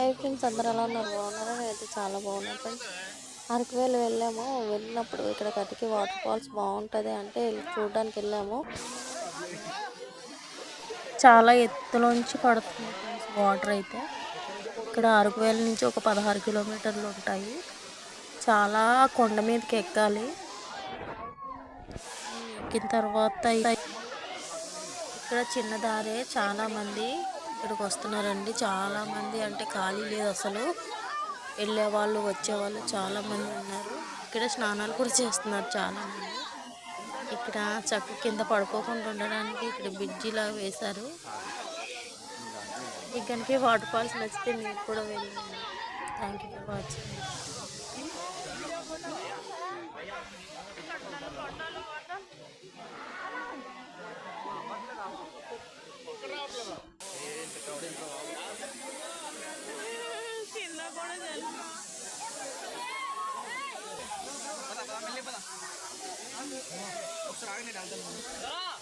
అవి ఫ్రెండ్స్ అందరు ఎలా ఉన్నారు? బాగున్నారా? నేనైతే చాలా బాగున్నాను ఫ్రెండ్స్. అరకువేలు వెళ్ళాము. వెళ్ళినప్పుడు ఇక్కడ కటికి వాటర్ ఫాల్స్ బాగుంటుంది అంటే చూడడానికి వెళ్ళాము. చాలా ఎత్తులోంచి పడుతుంది ఫ్రెండ్స్ వాటర్ అయితే. ఇక్కడ అరకు వేల నుంచి ఒక పదహారు కిలోమీటర్లు ఉంటాయి. చాలా కొండ మీదకి ఎక్కాలి. ఎక్కిన తర్వాత ఇక్కడ చిన్న దారే చాలామంది ఇక్కడికి వస్తున్నారండి. చాలా మంది అంటే ఖాళీ లేదు అసలు. వెళ్ళేవాళ్ళు వచ్చేవాళ్ళు చాలా మంది ఉన్నారు. ఇక్కడ స్నానాలు కూడా చేస్తున్నారు చాలా మంది ఇక్కడ చక్క కింద పడుకోకుండా ఉండడానికి ఇక్కడ బ్రిడ్జి లాగా వేశారు. ఇక్కడికి వాటర్ ఫాల్స్ నచ్చితే మీరు కూడా వెళ్ళండి. థ్యాంక్ యూ ఫర్ వాచింగ్ ఒకసారి ఆగండి నేను వెళ్తాను.